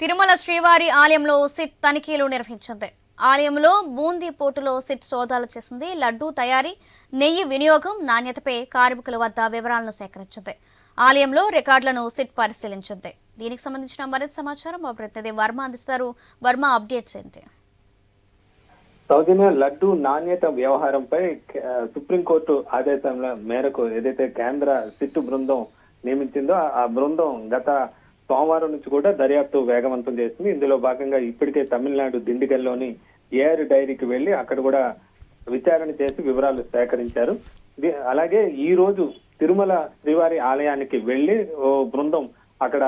తిరుమల శ్రీవారి ఆలయంలో సిట్ తనిఖీలు నిర్వహించింది. ఆలయంలో బూందీ పోటులో సిట్ సోదాలు చేసింది లడ్డూ తయారీ నెయ్యి వినియోగం నాణ్యతపై కార్మికుల వద్ద వివరాలను సేకరించింది. ఆలయంలో రికార్డులను సిట్ పరిశీలించింది. దీనికి సంబంధించిన మరింత సమాచారం మా ప్రతినిధి వర్మ అందిస్తారు. వర్మ అప్డేట్స్ ఏంటి? సౌజన్య లడ్డు నాణ్యత వ్యవహారంపై సుప్రీంకోర్టు ఆదేశాల మేరకు ఏదైతే కేంద్ర సిట్టు బృందం నియమించిందో ఆ బృందం గత సోమవారం నుంచి కూడా దర్యాప్తు వేగవంతం చేసింది ఇందులో భాగంగా ఇప్పటికే తమిళనాడు దిండిగల్లోని ఏఆర్ డైరీకి వెళ్ళి అక్కడ కూడా విచారణ చేసి వివరాలు సేకరించారు. అలాగే ఈ రోజు తిరుమల శ్రీవారి ఆలయానికి వెళ్ళి ఓ బృందం అక్కడ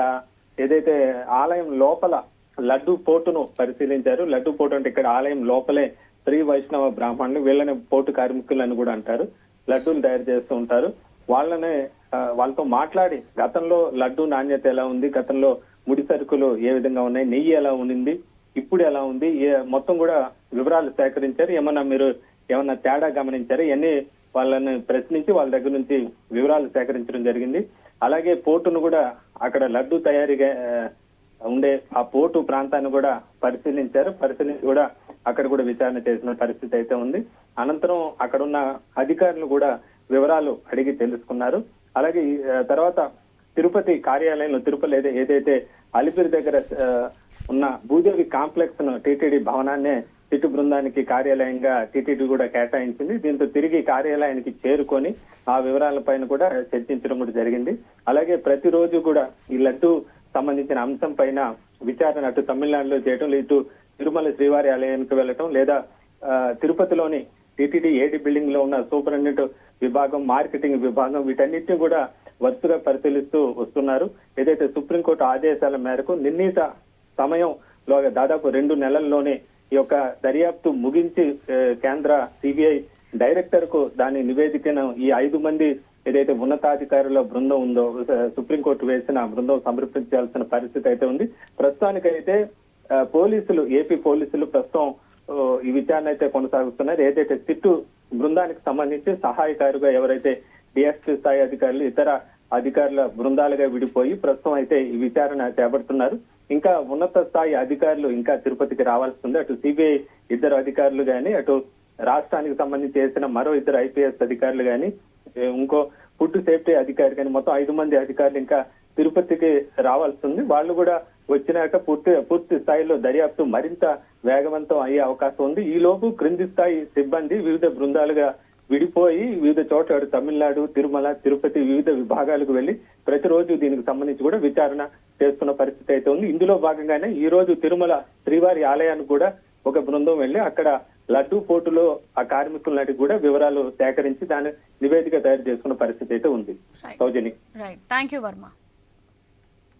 ఏదైతే ఆలయం లోపల లడ్డు పోటును పరిశీలించారు. లడ్డు పోటు అంటే ఇక్కడ ఆలయం లోపలే శ్రీ వైష్ణవ బ్రాహ్మణులు వీళ్ళని పోటు కార్మికులను కూడా అంటారు. లడ్డూలు తయారు చేస్తూ ఉంటారు. వాళ్ళనే వాళ్ళతో మాట్లాడి గతంలో లడ్డు నాణ్యత ఎలా ఉంది గతంలో ముడి సరుకులు ఏ విధంగా ఉన్నాయి నెయ్యి ఎలా ఉండింది ఇప్పుడు ఎలా ఉంది ఏ- మొత్తం కూడా వివరాలు సేకరించారు. ఏమన్నా మీరు ఏమన్నా తేడా గమనించారు? ఇవన్నీ వాళ్ళని ప్రశ్నించి వాళ్ళ దగ్గర నుంచి వివరాలు సేకరించడం జరిగింది. అలాగే పోర్టును కూడా అక్కడ లడ్డు తయారీగా ఉండే ఆ పోర్టు ప్రాంతాన్ని కూడా పరిశీలించారు. పరిశీలించి కూడా అక్కడ కూడా విచారణ చేసిన పరిస్థితి అయితే ఉంది. అనంతరం అక్కడ ఉన్న అధికారులు కూడా వివరాలు అడిగి తెలుసుకున్నారు. అలాగే ఈ, తర్వాత తిరుపతి కార్యాలయంలో తిరుపతి ఏదైతే అలిపిరి దగ్గర ఉన్న భూదేవి కాంప్లెక్స్ను టీటీడీ భవనాన్నే సిట్టు బృందానికి కార్యాలయంగా టీటీడీ కూడా కేటాయించింది. దీంతో తిరిగి కార్యాలయానికి చేరుకొని ఆ వివరాలపైన కూడా చర్చించడం కూడా జరిగింది. అలాగే ప్రతిరోజు కూడా ఈ లడ్డు సంబంధించిన అంశం పైన విచారణ అటు తమిళనాడులో చేయటం ఇటు తిరుమల శ్రీవారి ఆలయానికి వెళ్ళటం లేదా తిరుపతిలోని టీటీడీ ఏడి బిల్డింగ్లో ఉన్న సూపరింటెండెంట్ విభాగం మార్కెటింగ్ విభాగం వీటన్నిటిని కూడా వరుసగా పరిశీలిస్తూ వస్తున్నారు. ఏదైతే సుప్రీంకోర్టు ఆదేశాల మేరకు నిర్ణీత సమయంలో దాదాపు రెండు నెలల్లోనే ఈ యొక్క దర్యాప్తు ముగించి కేంద్ర సిబిఐ డైరెక్టర్కు దాని నివేదికను ఈ ఐదు మంది ఏదైతే ఉన్నతాధికారుల బృందం ఉందో సుప్రీంకోర్టు వేసిన బృందం సమర్పించాల్సిన పరిస్థితి అయితే ఉంది. ప్రస్తుతానికైతే పోలీసులు ఏపీ పోలీసులు ప్రస్తుతం ఈ విచారణ అయితే కొనసాగుతున్నారు. ఏదైతే సిట్టు బృందానికి సంబంధించి సహాయకారుగా ఎవరైతే డిఎస్పీ స్థాయి అధికారులు ఇతర అధికారుల బృందాలుగా విడిపోయి ప్రస్తుతం అయితే ఈ విచారణ చేపడుతున్నారు. ఇంకా ఉన్నత స్థాయి అధికారులు ఇంకా తిరుపతికి రావాల్సి ఉంది. అటు సిబిఐ ఇద్దరు అధికారులు కానీ అటు రాష్ట్రానికి సంబంధించి చేసిన మరో ఇద్దరు ఐపీఎస్ అధికారులు కానీ ఇంకో ఫుడ్ సేఫ్టీ అధికారి కానీ మొత్తం ఐదు మంది అధికారులు ఇంకా తిరుపతికి రావాల్సి ఉంది. వాళ్ళు కూడా వచ్చినాక పూర్తి పూర్తి స్థాయిలో దర్యాప్తు మరింత వేగవంతం అయ్యే అవకాశం ఉంది. ఈ లోపు క్రింది స్థాయి సిబ్బంది వివిధ బృందాలుగా విడిపోయి వివిధ చోట్ల తమిళనాడు తిరుమల తిరుపతి వివిధ విభాగాలకు వెళ్ళి ప్రతిరోజు దీనికి సంబంధించి కూడా విచారణ చేస్తున్న పరిస్థితి అయితే ఉంది. ఇందులో భాగంగానే ఈ రోజు తిరుమల శ్రీవారి ఆలయానికి కూడా ఒక బృందం వెళ్ళి అక్కడ లడ్డూ పోటులో ఆ కార్మికులకి కూడా వివరాలు సేకరించి దాని నివేదిక తయారు చేసుకున్న పరిస్థితి అయితే ఉంది. సౌజని థ్యాంక్ యూ వర్మ